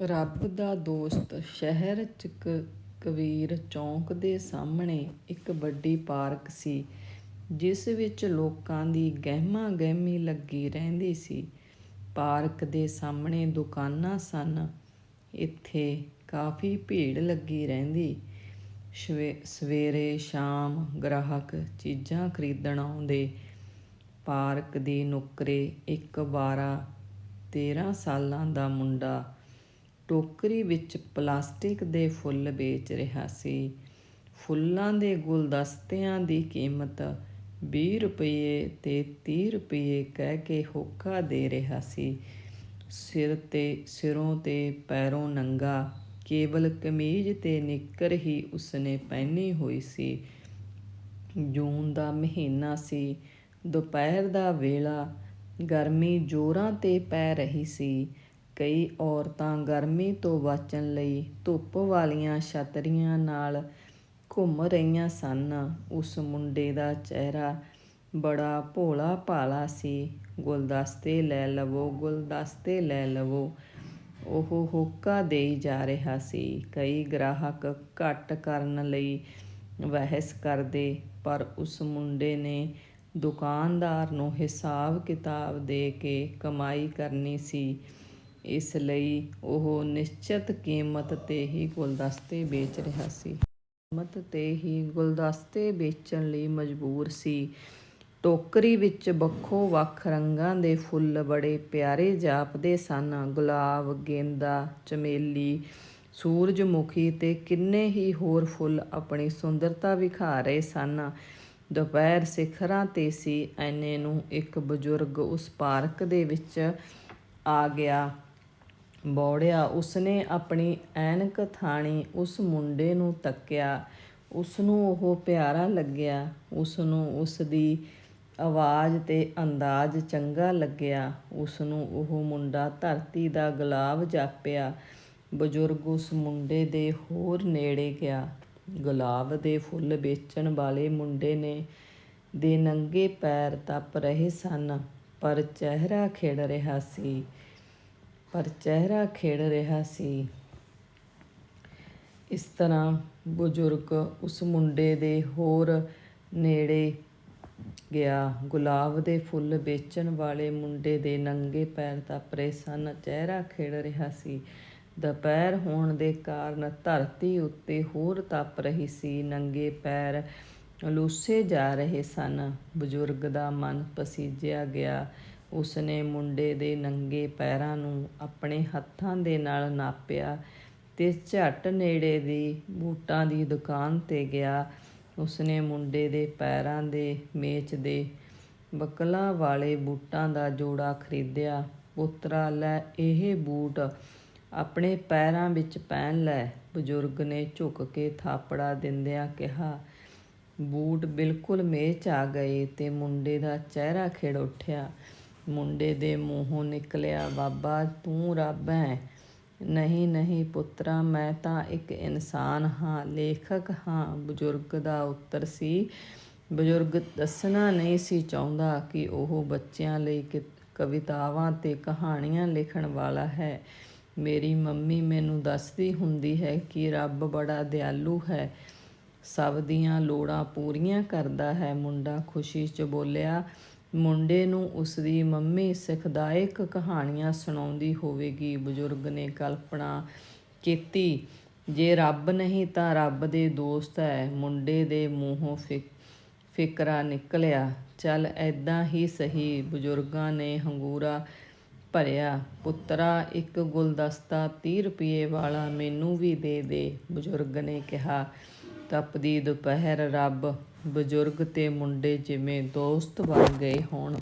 ਰੱਬ ਦਾ ਦੋਸਤ ਸ਼ਹਿਰ ਚ ਕਬੀਰ ਚੌਂਕ ਦੇ ਸਾਹਮਣੇ ਇੱਕ ਵੱਡੀ ਪਾਰਕ ਸੀ, ਜਿਸ ਵਿੱਚ ਲੋਕਾਂ ਦੀ ਗਹਿਮਾ ਗਹਿਮੀ ਲੱਗੀ ਰਹਿੰਦੀ ਸੀ। ਪਾਰਕ ਦੇ ਸਾਹਮਣੇ ਦੁਕਾਨਾਂ ਸਨ। ਇੱਥੇ ਕਾਫੀ ਭੀੜ ਲੱਗੀ ਰਹਿੰਦੀ। ਸਵੇਰੇ ਸ਼ਾਮ ਗ੍ਰਾਹਕ ਚੀਜ਼ਾਂ ਖਰੀਦਣ ਆਉਂਦੇ। ਪਾਰਕ ਦੀ ਨੁੱਕਰੇ ਇੱਕ ਬਾਰਾਂ ਤੇਰਾਂ ਸਾਲਾਂ ਦਾ ਮੁੰਡਾ ਟੋਕਰੀ ਵਿੱਚ ਪਲਾਸਟਿਕ ਦੇ ਫੁੱਲ ਵੇਚ ਰਿਹਾ ਸੀ। ਫੁੱਲਾਂ ਦੇ ਗੁਲਦਸਤਿਆਂ ਦੀ ਕੀਮਤ ਵੀਹ ਰੁਪਏ ਤੇ ਤੀਹ ਰੁਪਏ ਕਹਿ ਕੇ ਹੋਕਾ ਦੇ ਰਿਹਾ ਸੀ। ਸਿਰ ਤੇ ਸਿਰੋਂ ਤੇ ਪੈਰੋਂ ਨੰਗਾ, ਕੇਵਲ ਕਮੀਜ਼ ਤੇ ਨਿੱਕਰ ਹੀ ਉਸਨੇ ਪਹਿਨੀ ਹੋਈ ਸੀ। ਜੂਨ ਦਾ ਮਹੀਨਾ ਸੀ। ਦੁਪਹਿਰ ਦਾ ਵੇਲਾ। ਗਰਮੀ ਜ਼ੋਰਾਂ ਤੇ ਪੈ ਰਹੀ ਸੀ। ਕਈ ਔਰਤਾਂ ਗਰਮੀ ਤੋਂ ਬਚਣ ਲਈ ਧੁੱਪ ਵਾਲੀਆਂ ਛਤਰੀਆਂ ਨਾਲ ਘੁੰਮ ਰਹੀਆਂ ਸਨ। ਉਸ ਮੁੰਡੇ ਦਾ ਚਿਹਰਾ ਬੜਾ ਭੋਲਾ-ਭਾਲਾ ਸੀ। "ਗੁਲਦਸਤੇ ਲੈ ਲਵੋ, ਗੁਲਦਸਤੇ ਲੈ ਲਵੋ," ਉਹ ਹੋਕਾ ਦੇਈ ਜਾ ਰਿਹਾ ਸੀ। ਕਈ ਗ੍ਰਾਹਕ ਘੱਟ ਕਰਨ ਲਈ ਵਹਿਸ ਕਰਦੇ, ਪਰ ਉਸ ਮੁੰਡੇ ਨੇ ਦੁਕਾਨਦਾਰ ਨੂੰ ਹਿਸਾਬ-ਕਿਤਾਬ ਦੇ ਕੇ ਕਮਾਈ ਕਰਨੀ ਸੀ, ਇਸ ਲਈ ਉਹ ਨਿਸ਼ਚਿਤ ਕੀਮਤ ਤੇ ਹੀ ਗੁਲਦਸਤੇ ਵੇਚ ਰਿਹਾ ਸੀ। ਕੀਮਤ ਤੇ ਹੀ ਗੁਲਦਸਤੇ ਵੇਚਣ ਲਈ ਮਜਬੂਰ ਸੀ। ਟੋਕਰੀ ਵਿੱਚ ਵੱਖੋ-ਵੱਖ ਰੰਗਾਂ ਦੇ ਫੁੱਲ ਬੜੇ ਪਿਆਰੇ ਜਾਪਦੇ ਸਨ। ਗੁਲਾਬ, ਗੇਂਦਾ, ਚਮੇਲੀ, ਸੂਰਜਮੁਖੀ ਤੇ ਕਿੰਨੇ ਹੀ ਹੋਰ ਫੁੱਲ ਆਪਣੀ ਸੁੰਦਰਤਾ ਵਿਖਾ ਰਹੇ ਸਨ। ਦੁਪਹਿਰ ਸਿਖਰਾਂ ਤੇ ਸੀ। ਐਨੇ ਨੂੰ ਇੱਕ ਬਜ਼ੁਰਗ ਉਸ ਪਾਰਕ ਦੇ ਵਿੱਚ ਆ ਗਿਆ, ਬੌੜਿਆ ਉਸਨੇ ਆਪਣੀ ਐਨਕ ਥਾਣੀ ਉਸ ਮੁੰਡੇ ਨੂੰ ਤੱਕਿਆ। ਉਸਨੂੰ ਉਹ ਪਿਆਰਾ ਲੱਗਿਆ। ਉਸਨੂੰ ਉਸਦੀ ਆਵਾਜ਼ ਤੇ ਅੰਦਾਜ਼ ਚੰਗਾ ਲੱਗਿਆ। ਉਸਨੂੰ ਉਹ ਮੁੰਡਾ ਧਰਤੀ ਦਾ ਗੁਲਾਬ ਜਾਪਿਆ। ਬਜ਼ੁਰਗ ਉਸ ਮੁੰਡੇ ਦੇ ਹੋਰ ਨੇੜੇ ਗਿਆ। ਗੁਲਾਬ ਦੇ ਫੁੱਲ ਵੇਚਣ ਵਾਲੇ ਮੁੰਡੇ ਨੇ ਦੇ ਨੰਗੇ ਪੈਰ ਤਪ ਰਹੇ ਸਨ, ਪਰ ਚਿਹਰਾ ਖਿੜ ਰਿਹਾ ਸੀ। ਪਰ ਚਿਹਰਾ ਖੇਡ ਰਿਹਾ ਸੀ ਇਸ ਤਰ੍ਹਾਂ ਬਜ਼ੁਰਗ ਉਸ ਮੁੰਡੇ ਦੇ ਹੋਰ ਨੇੜੇ ਗਿਆ। ਗੁਲਾਬ ਦੇ ਫੁੱਲ ਵੇਚਣ ਵਾਲੇ ਮੁੰਡੇ ਦੇ ਨੰਗੇ ਪੈਰ ਤਪ ਰਹੇ ਸਨ, ਚਿਹਰਾ ਖਿੜ ਰਿਹਾ ਸੀ। ਦੁਪਹਿਰ ਹੋਣ ਦੇ ਕਾਰਨ ਧਰਤੀ ਉੱਤੇ ਹੋਰ ਤਪ ਰਹੀ ਸੀ। ਨੰਗੇ ਪੈਰ ਲੂਸੇ ਜਾ ਰਹੇ ਸਨ। ਬਜ਼ੁਰਗ ਦਾ ਮਨ ਪਸੀਜਿਆ ਗਿਆ। ਉਸਨੇ ਮੁੰਡੇ ਦੇ ਨੰਗੇ ਪੈਰਾਂ ਨੂੰ ਆਪਣੇ ਹੱਥਾਂ ਦੇ ਨਾਲ ਨਾਪਿਆ ਤੇ ਝੱਟ ਨੇੜੇ ਦੀ ਬੂਟਾਂ ਦੀ ਦੁਕਾਨ ਤੇ ਗਿਆ। ਉਸਨੇ ਮੁੰਡੇ ਦੇ ਪੈਰਾਂ ਦੇ ਮੇਚ ਦੇ ਬੱਕਲਾਂ ਵਾਲੇ ਬੂਟਾਂ ਦਾ ਜੋੜਾ ਖਰੀਦਿਆ। "ਪੁੱਤਰਾ ਲੈ ਇਹ ਬੂਟ ਆਪਣੇ ਪੈਰਾਂ ਵਿੱਚ ਪਹਿਨ ਲੈ," ਬਜ਼ੁਰਗ ਨੇ ਝੁਕ ਕੇ ਥਾਪੜਾ ਦਿੰਦਿਆਂ ਕਿਹਾ। ਬੂਟ ਬਿਲਕੁਲ ਮੇਚ ਆ ਗਏ ਤੇ ਮੁੰਡੇ ਦਾ ਚਿਹਰਾ ਖਿੜ ਉੱਠਿਆ। ਮੁੰਡੇ ਦੇ ਮੂੰਹੋਂ ਨਿਕਲਿਆ, "ਬਾਬਾ ਤੂੰ ਰੱਬ ਐਂ?" "ਨਹੀਂ ਨਹੀਂ ਪੁੱਤਰਾ, ਮੈਂ ਤਾਂ ਇੱਕ ਇਨਸਾਨ ਹਾਂ, ਲੇਖਕ ਹਾਂ," ਬਜ਼ੁਰਗ ਦਾ ਉੱਤਰ ਸੀ। ਬਜ਼ੁਰਗ ਦੱਸਣਾ ਨਹੀਂ ਸੀ ਚਾਹੁੰਦਾ ਕਿ ਉਹ ਬੱਚਿਆਂ ਲਈ ਕਵਿਤਾਵਾਂ ਤੇ ਕਹਾਣੀਆਂ ਲਿਖਣ ਵਾਲਾ ਹੈ। "ਮੇਰੀ ਮੰਮੀ ਮੈਨੂੰ ਦੱਸਦੀ ਹੁੰਦੀ ਹੈ ਕਿ ਰੱਬ ਬੜਾ ਦਿਆਲੂ ਹੈ, ਸਭ ਦੀਆਂ ਲੋੜਾਂ ਪੂਰੀਆਂ ਕਰਦਾ ਹੈ," ਮੁੰਡਾ ਖੁਸ਼ੀ ਚ ਬੋਲਿਆ। ਮੁੰਡੇ ਨੂੰ ਉਸਦੀ ਮੰਮੀ ਸਿਖਦਾਇਕ ਕਹਾਣੀਆਂ ਸੁਣਾਉਂਦੀ ਹੋਵੇਗੀ। ਬਜ਼ੁਰਗ ਨੇ ਕਲਪਨਾ ਕੀਤੀ, "ਜੇ ਰੱਬ ਨਹੀਂ ਤਾਂ ਰੱਬ ਦੇ ਦੋਸਤ ਹੈ," ਮੁੰਡੇ ਦੇ ਮੂੰਹੋਂ ਫ਼ਿਕਰਾ ਨਿਕਲਿਆ। "ਚੱਲ ਏਦਾਂ ਹੀ ਸਹੀ," ਬਜ਼ੁਰਗਾਂ ਨੇ ਹੰਗੂਰਾ ਭਰਿਆ। "ਪੁੱਤਰਾ ਇੱਕ ਗੁਲਦਸਤਾ ਤੀਹ ਰੁਪਏ ਵਾਲਾ ਮੈਨੂੰ ਵੀ ਦੇ ਦੇ," ਬਜ਼ੁਰਗ ਨੇ ਕਿਹਾ। ਤਪਦੀ ਦੁਪਹਿਰ, ਰੱਬ, ਬਜ਼ੁਰਗ ਅਤੇ ਮੁੰਡੇ ਜਿਵੇਂ ਦੋਸਤ ਬਣ ਗਏ ਹੋਣ।